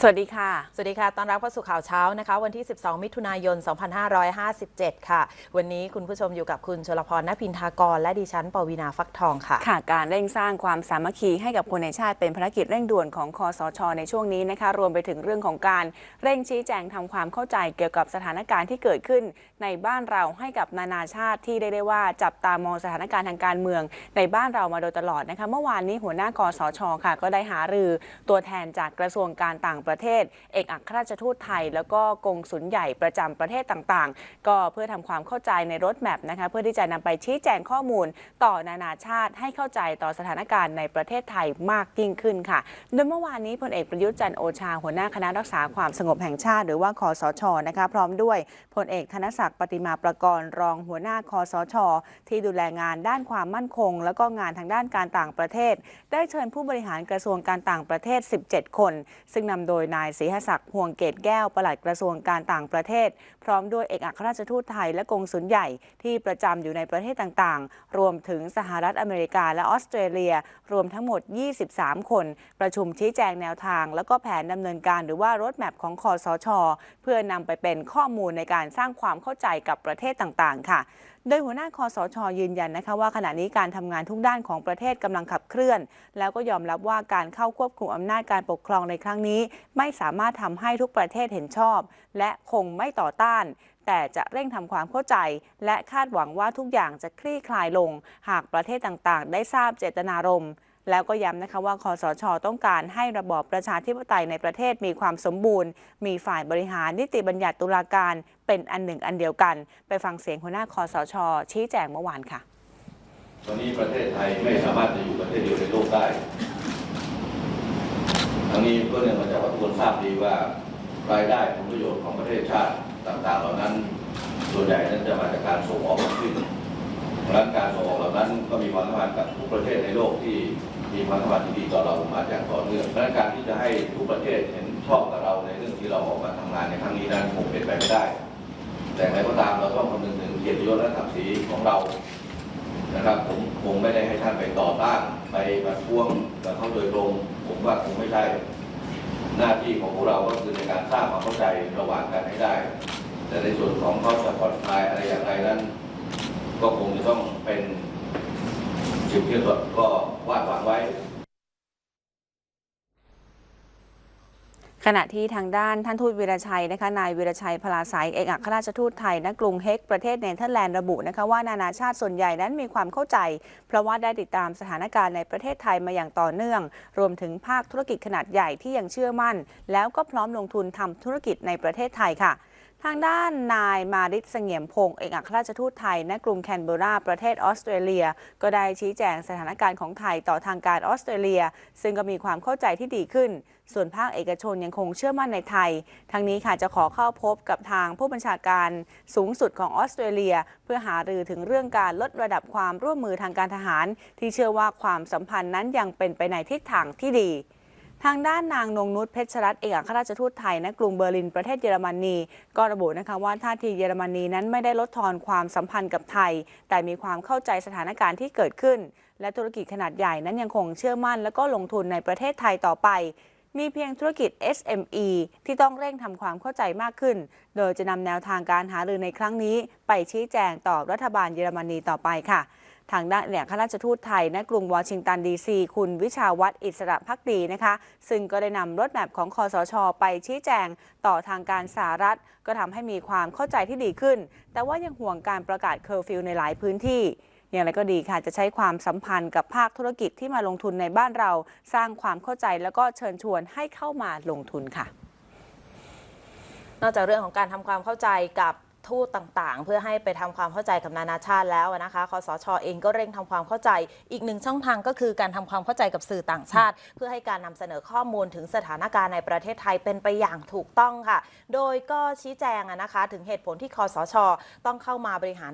สวัสดีค่ะ สวัสดีค่ะต้อนรับเข้าสู่ข่าวเช้านะคะ วันที่ 12 มิถุนายน 2557 ค่ะ วันนี้คุณผู้ชมอยู่กับคุณชลพรณพินทากร และดิฉันปวีนาฟักทองค่ะ ค่ะ การเร่งสร้างความสามัคคีให้กับคนในชาติเป็นภารกิจเร่งด่วนของคอสช ในช่วงนี้นะคะ รวมไปถึงเรื่องของการเร่งชี้แจงทำความเข้าใจเกี่ยวกับสถานการณ์ที่เกิดขึ้นในบ้านเราให้กับนานาชาติที่ได้ได้ว่าจับตามองสถานการณ์ทางการเมือง ในบ้านเรามาโดยตลอดนะคะ เมื่อวานนี้หัวหน้าคอสช ค่ะ ก็ได้หารือตัวแทนจากกระทรวงการต่างประเทศ เอกอัครราชทูตไทย แล้วก็กงสุลใหญ่ประจำประเทศต่างๆ ก็เพื่อทำความเข้าใจในรถแมพนะคะเพื่อที่จะนำไปชี้แจงข้อมูลต่อนานาชาติให้เข้าใจต่อสถานการณ์ในประเทศไทยมากยิ่งขึ้นค่ะ โดยเมื่อวานนี้พลเอกประยุทธ์จันโอชาหัวหน้าคณะรักษาความสงบแห่งชาติ หรือว่าคอสชนะคะพร้อมด้วยพลเอกธนศักดิ์ปฏิมาประกรณ์รองหัวหน้าคอสช ที่ดูแลงานด้านความมั่นคง แล้วก็งานทางด้านการต่างประเทศ ได้เชิญผู้บริหารกระทรวงการต่างประเทศ 17 คน ซึ่งนำโดยยนายศรีหศักดิ์พวงเกตแก้วปลัดกระทรวงการต่างประเทศ พร้อมด้วยเอกอัครราชทูตไทยและกงสุลใหญ่ที่ประจำอยู่ในประเทศต่างๆ รวมถึงสหรัฐอเมริกาและออสเตรเลีย รวมทั้งหมด 23 คน ประชุมชี้แจงแนวทาง แล้วก็แผนดำเนินการหรือว่ารถแมพของคอสช เพื่อนำไปเป็นข้อมูลในการสร้างความเข้าใจกับประเทศต่างๆ ค่ะ โดยหัวหน้าคอสชยืนยันนะคะว่าขณะนี้การทำงานทุกด้านของประเทศกำลังขับเคลื่อน แล้วก็ยอมรับว่าการเข้าควบคุมอำนาจการปกครองในครั้งนี้ ไม่สามารถทำให้ทุกประเทศเห็นชอบ และคงไม่ต่อต้าน แต่จะเร่งทำความเข้าใจ และคาดหวังว่าทุกอย่างจะคลี่คลายลง หากประเทศต่างๆ ได้ทราบเจตนารมณ์แล้วก็ย้ำนะคะว่าคอสชต้องการให้ระบอบประชาธิปไตยในประเทศมีความสมบูรณ์ มีฝ่ายบริหารนิติบัญญัติตุลาการ เป็นอันหนึ่งอันเดียวกัน ไปฟังเสียงหัวหน้าคอสช ชี้แจงเมื่อวานค่ะ ตอนนี้ประเทศไทยไม่สามารถจะอยู่ประเทศเดียวในโลกได้ทั้งนี้ก็เนื่องมาจากว่าทุกคนทราบดีว่ารายได้ผลประโยชน์ของประเทศชาติต่างๆ เหล่านั้นส่วนใหญ่นั้นจะมาจากการส่งออกทั้นเพราะฉะนั้นการส่งออกเหล่านั้นก็มีความสัมพันธ์กับทุกประเทศในโลกที่มีความสัมพันธ์ที่ดีต่อเรามาอย่างต่อเนื่องเพราะฉะนั้นการที่จะให้ทุกประเทศเห็นชอบกับเราในเรื่องที่เราออกมาทำงานในครั้งนี้นั้นคงเป็นไปไม่ได้ แต่อย่างไรก็ตามเราต้องคำนึงถึงเกียรติยศและศักดิ์ศรีของเรานะครับผมคงไม่ได้ให้ท่านไปต่อต้านไปประท้วงกับเขาโดยตรง ผมว่าคงไม่ใช่ หน้าที่ของพวกเราก็คือในการสร้างความเข้าใจระหว่างกันให้ได้ แต่ในส่วนของเขาจะผ่อนคลายอะไรอย่างไรนั้น ก็คงจะต้องเป็นสิ่งที่เราก็วาดหวังไว้ ขณะที่ทางด้านท่านทูตวีรชัยนะคะนายวีรชัยพลาสายเอกอัครราชทูตไทยณกรุงเฮกประเทศเนเธอร์แลนด์ระบุนะคะว่านานาชาติส่วนใหญ่นั้นมีความเข้าใจ เพราะว่าได้ติดตามสถานการณ์ในประเทศไทยมาอย่างต่อเนื่อง รวมถึงภาคธุรกิจขนาดใหญ่ที่ยังเชื่อมั่น แล้วก็พร้อมลงทุนทำธุรกิจในประเทศไทยค่ะ ทางด้านนายมาริศเสงี่ยมพงศ์เอกอัครราชทูตไทย ณ กรุงแคนเบอร์ราประเทศออสเตรเลีย ก็ได้ชี้แจงสถานการณ์ของไทยต่อทางการออสเตรเลีย ซึ่งก็มีความเข้าใจที่ดีขึ้น ส่วนภาคเอกชนยังคงเชื่อมั่นในไทย ทั้งนี้ค่ะจะขอเข้าพบกับทางผู้บัญชาการสูงสุดของออสเตรเลีย เพื่อหารือถึงเรื่องการลดระดับความร่วมมือทางการทหาร ที่เชื่อว่าความสัมพันธ์นั้นยังเป็นไปในทิศทางที่ดี ทางด้านนางนงนุชเพชรรัตน์เอกอัครราชทูตไทยณกรุงเบอร์ลินประเทศเยอรมนีก็ระบุนะคะว่าท่าทีเยอรมนีนั้นไม่ได้ลดทอนความสัมพันธ์กับไทย แต่มีความเข้าใจสถานการณ์ที่เกิดขึ้น และธุรกิจขนาดใหญ่นั้นยังคงเชื่อมั่น และก็ลงทุนในประเทศไทยต่อไป มีเพียงธุรกิจ SME ที่ต้องเร่งทำความเข้าใจมากขึ้น โดยจะนำแนวทางการหารือในครั้งนี้ ไปชี้แจงต่อรัฐบาลเยอรมนีต่อไปค่ะ ทางด้านเนี่ยข้าราชทูตไทยณกรุงวอชิงตันดีซี คุณวิชาวัฒน์อิสระพักดีนะคะ ซึ่งก็ได้นำรถแมพของคอสช ไปชี้แจงต่อทางการสหรัฐ ก็ทำให้มีความเข้าใจที่ดีขึ้น แต่ว่ายังห่วงการประกาศเคอร์ฟิวในหลายพื้นที่อย่างไรก็ดีค่ะ จะใช้ความสัมพันธ์กับภาคธุรกิจที่มาลงทุนในบ้านเรา สร้างความเข้าใจแล้วก็เชิญชวนให้เข้ามาลงทุนค่ะ นอกจากเรื่องของการทำความเข้าใจกับ ทูตต่างๆ เพื่อให้ไปทำความเข้าใจกับนานาชาติแล้วนะคะคอสชเองก็เร่งทำความเข้าใจ อีกหนึ่งช่องทางก็คือการทำความเข้าใจกับสื่อต่างชาติ เพื่อให้การนำเสนอข้อมูลถึงสถานการณ์ในประเทศไทยเป็นไปอย่างถูกต้องค่ะ โดยก็ชี้แจงนะคะ ถึงเหตุผลที่คอสช ต้องเข้ามาบริหาร